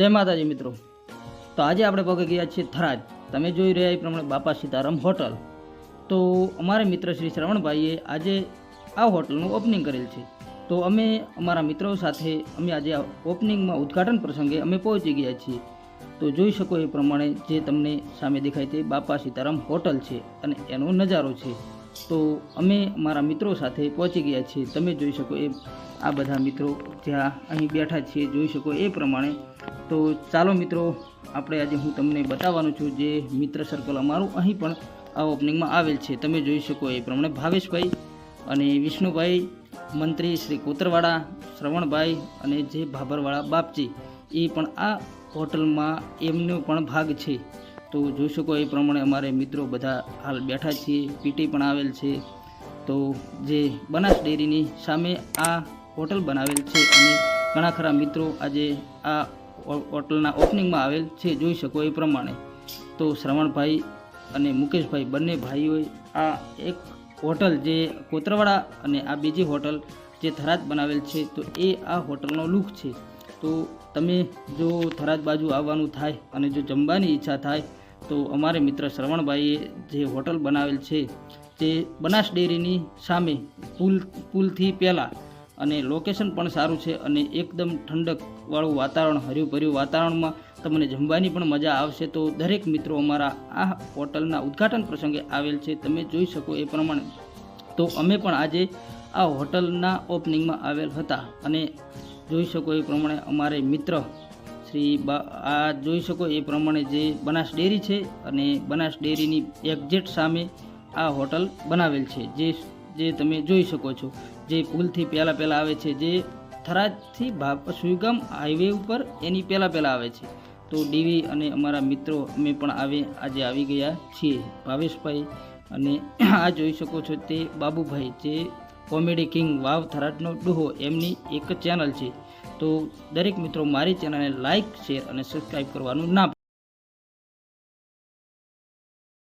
જય માતાજી મિત્રો. તો આજે આપણે પગે ગયા છીએ થરાદ. તમે જોઈ રહ્યા એ પ્રમાણે બાપા સીતારામ હોટલ. તો અમારા મિત્ર શ્રી શ્રવણભાઈએ આજે આ હોટલનું ઓપનિંગ કરેલ છે. તો અમે અમારા મિત્રો સાથે અમે આજે ઓપનિંગમાં ઉદ્ઘાટન પ્રસંગે અમે પહોંચી ગયા છીએ. તો જોઈ શકો એ પ્રમાણે જે તમને સામે દેખાય તે બાપા સીતારામ હોટલ છે અને એનો નજારો છે. તો અમે અમારા મિત્રો સાથે પહોંચી ગયા છીએ. તમે જોઈ શકો એ આ બધા મિત્રો જ્યાં અહીં બેઠા છીએ, જોઈ શકો એ પ્રમાણે. તો ચાલો મિત્રો, આપણે આજે હું તમને બતાવવાનું છું જે મિત્ર સર્કલ અમારું અહીં પણ આ ઓપનિંગમાં આવેલ છે. તમે જોઈ શકો એ પ્રમાણે ભાવેશભાઈ અને વિષ્ણુભાઈ, મંત્રી શ્રી કોતરવાડા, શ્રવણભાઈ અને જે ભાભરવાળા બાપજી, એ પણ આ હોટલમાં એમનો પણ ભાગ છે. તો જોઈ શકો એ પ્રમાણે અમારે મિત્રો બધા હાલ બેઠા છીએ પીટી પણ આવેલ છે. તો જે બનાસ ડેરીની સામે આ હોટલ બનાવેલ છે અને ઘણા ખરા મિત્રો આજે આ હોટલના ઓપનિંગમાં આવેલ છે, જોઈ શકો એ પ્રમાણે. તો શ્રવણભાઈ અને મુકેશભાઈ બંને ભાઈઓએ આ એક હોટલ જે કોતરવાડા અને આ બીજી હોટલ જે થરાદ બનાવેલ છે, તો એ આ હોટલનો લુક છે. તો તમે જો થરાદ બાજુ આવવાનું થાય અને જો જમવાની ઈચ્છા થાય તો અમારે મિત્ર શ્રવણભાઈએ જે હોટલ બનાવેલ છે, તે બનાસ ડેરીની સામે પુલ, પુલથી પહેલાં અને લોકેશન પણ સારું છે અને એકદમ ઠંડકવાળું વાતાવરણ હર્યું ભર્યું વાતાવરણમાં તમને જમવાની પણ મજા આવશે. તો દરેક મિત્રો અમારા આ હોટલના ઉદ્ઘાટન પ્રસંગે આવેલ છે, તમે જોઈ શકો એ પ્રમાણે. તો અમે પણ આજે આ હોટલના ઓપનિંગમાં આવેલ હતા અને જોઈ શકો એ પ્રમાણે અમારે મિત્ર શ્રી આ જોઈ શકો એ પ્રમાણે જે બનાસ ડેરી છે અને બનાસ ડેરીની એક્ઝેક્ટ સામે આ હોટલ બનાવેલ છે. જે જે તમે જોઈ શકો છો. જે પુલથી પહેલાં પહેલાં આવે છે. જે થરાદથી ભાપ સુઈગામ હાઈવે ઉપર એની પહેલાં પહેલાં આવે છે. તો ડીવી અને અમારા મિત્રો અમે પણ આવે આજે આવી ગયા છીએ. ભાવેશભાઈ અને આ જોઈ શકો છો તે બાબુભાઈ. જે કોમેડી કિંગ વાવ થરાદનો ડોહો એમની એક ચેનલ છે. તો દરેક મિત્રો મારી ચેનલને લાઇક શેર અને સબસ્ક્રાઈબ કરવાનું ના